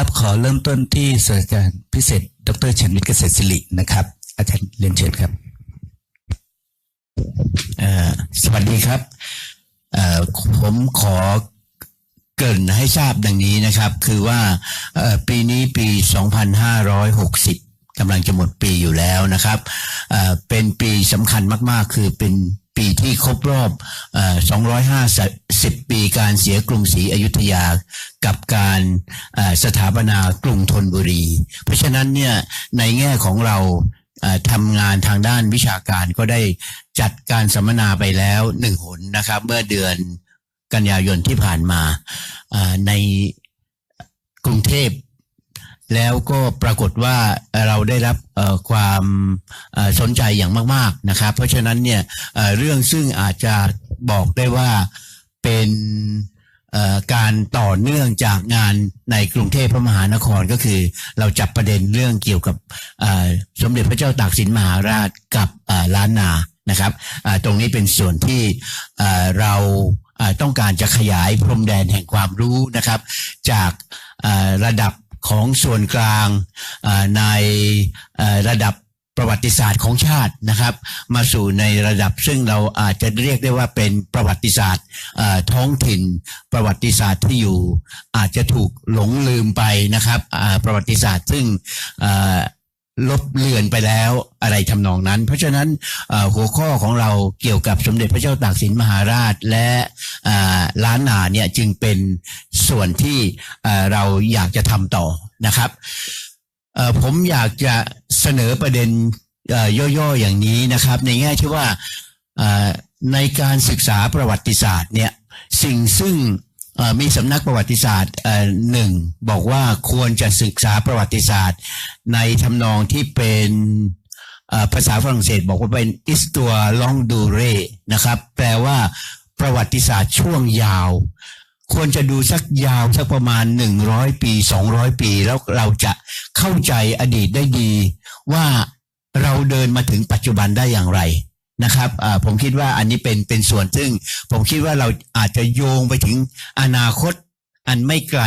ครับขอเริ่มต้นที่ศาสตราจารย์พิเศษ ดรชันวิทย์เกษตรศิรินะครับ อาจารย์เรียนเชิญครับสวัสดีครับผมขอเกรินให้ทราบดังนี้นะครับ คือว่าปีนี้ปี 2560กำลังจะหมดปีอยู่แล้วนะครับเป็นปีสำคัญมากๆ คือเป็น ปีที่ครบรอบ 250 ปีการเสียกรุงศรีอยุธยา กับการสถาปนากรุงธนบุรี เพราะฉะนั้นเนี่ยในแง่ของเราทำงานทางด้านวิชาการก็ได้จัดการสัมมนาไปแล้วหนึ่งหนนะครับเมื่อเดือนกันยายนที่ผ่านมาในกรุงเทพ แล้วก็ปรากฏว่าเราได้รับความสนใจอย่างมาก ๆนะครับ เพราะฉะนั้นเนี่ยเรื่องซึ่งอาจจะบอกได้ว่าเป็นการต่อเนื่องจากงานในกรุงเทพพระมหานครก็คือ เราจับประเด็นเรื่องเกี่ยวกับสมเด็จพระเจ้าตากสินมหาราชกับล้านนานะครับตรงนี้เป็นส่วนที่เราต้องการจะขยายพรมแดนแห่งความรู้นะครับ จากระดับ ของส่วนกลางในระดับประวัติศาสตร์ของชาตินะครับ มาสู่ในระดับซึ่งเราอาจจะเรียกได้ว่าเป็นประวัติศาสตร์ท้องถิ่น ประวัติศาสตร์ที่อยู่ อาจจะถูกหลงลืมไปนะครับประวัติศาสตร์ซึ่ง ลบเลือนไปแล้วอะไรทำนองนั้น เพราะฉะนั้นหัวข้อของเราเกี่ยวกับสมเด็จพระเจ้าตากสินมหาราชและล้านนาเนี่ยจึงเป็นส่วนที่เราอยากจะทำต่อนะครับผมอยากจะเสนอประเด็นย่อย่อๆอย่างนี้นะครับ ในแง่ที่ว่าในการศึกษาประวัติศาสตร์เนี่ยสิ่งซึ่ง มีสำนักประวัติศาสตร์หนึ่งบอกว่าควรจะศึกษาประวัติศาสตร์ ในทำนองที่เป็นภาษาฝรั่งเศสบอกว่าเป็น histoire longue durée นะครับ แปลว่าประวัติศาสตร์ช่วงยาว ควรจะดูสักยาวสักประมาณ 100 ปี 200 ปี แล้วเราจะเข้าใจอดีตได้ดี ว่าเราเดินมาถึงปัจจุบันได้อย่างไร นะครับอ่าผมคิดว่าอันนี้เป็นเป็นส่วนซึ่ง ผมคิดว่าเราอาจจะโยงไปถึงอนาคตอันไม่ไกล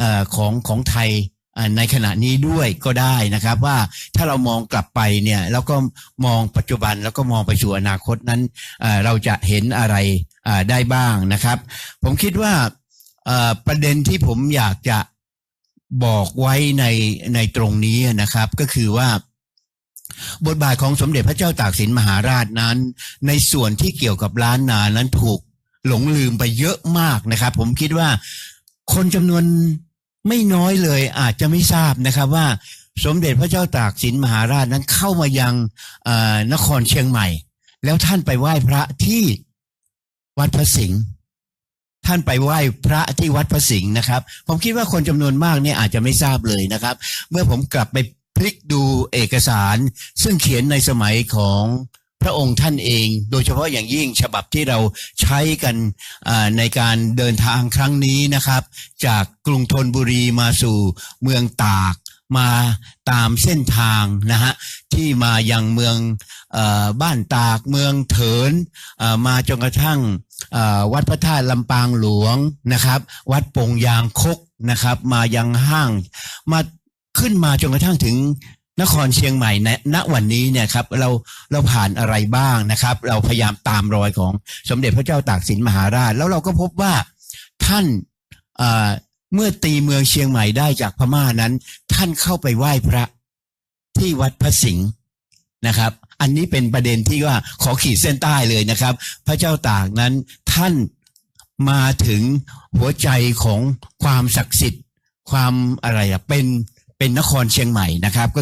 อ่อของของไทยอ่าในขณะนี้ด้วยก็ได้นะครับ ว่าถ้าเรามองกลับไปเนี่ยแล้วก็มองปัจจุบันแล้วก็มองไปสู่อนาคตนั้นเอ่อเราจะเห็นอะไรอ่าได้บ้างนะครับ ผมคิดว่าอ่อประเด็นที่ผมอยากจะบอกไว้ในในตรงนี้นะครับ ก็คือว่า บทบาทของสมเด็จพระเจ้าตากสินมหาราชนั้น ในส่วนที่เกี่ยวกับล้านนานั้นถูกหลงลืมไปเยอะมากนะครับ ผมคิดว่าคนจำนวนไม่น้อยเลยอาจจะไม่ทราบนะครับว่าสมเด็จพระเจ้าตากสินมหาราชนั้นเข้ามายังนครเชียงใหม่ แล้วท่านไปไหว้พระที่วัดพระสิงห์ท่านไปไหว้พระที่วัดพระสิงห์นะครับ ผมคิดว่าคนจำนวนมากเนี่ยอาจจะไม่ทราบเลยนะครับ เมื่อผมกลับไป ลิกดูเอกสาร ซึ่งเขียนในสมัยของพระองค์ท่านเอง โดยเฉพาะอย่างยิ่งฉบับที่เราใช้กันในการเดินทางครั้งนี้นะครับ จากกรุงธนบุรีมาสู่เมืองตากมาตามเส้นทางนะฮะที่มายังเมืองอบ้านตากเมืองเถินมาจนกระทั่งวัดพระธาตุลำปางหลวงนะครับ วัดปงยางคกนะครับ มายังห้างมา ขึ้นมาจนกระทั่งถึงนครเชียงใหม่ในณวันนี้เนี่ยครับเราเราผ่านอะไรบ้างนะครับ เราพยายามตามรอยของสมเด็จพระเจ้าตากสินมหาราช แล้วเราก็พบว่าท่านเอ่อเมื่อตีเมืองเชียงใหม่ได้จากพม่านั้น ท่านเข้าไปไหว้พระที่วัดพระสิงห์นะครับ อันนี้เป็นประเด็นที่ว่าขอขีดเส้นใต้เลยนะครับ พระเจ้าตากนั้นท่านมาถึงหัวใจของความศักดิ์สิทธิ์ ความอะไรอะเป็น เป็นนครเชียงใหม่นะครับก็คือ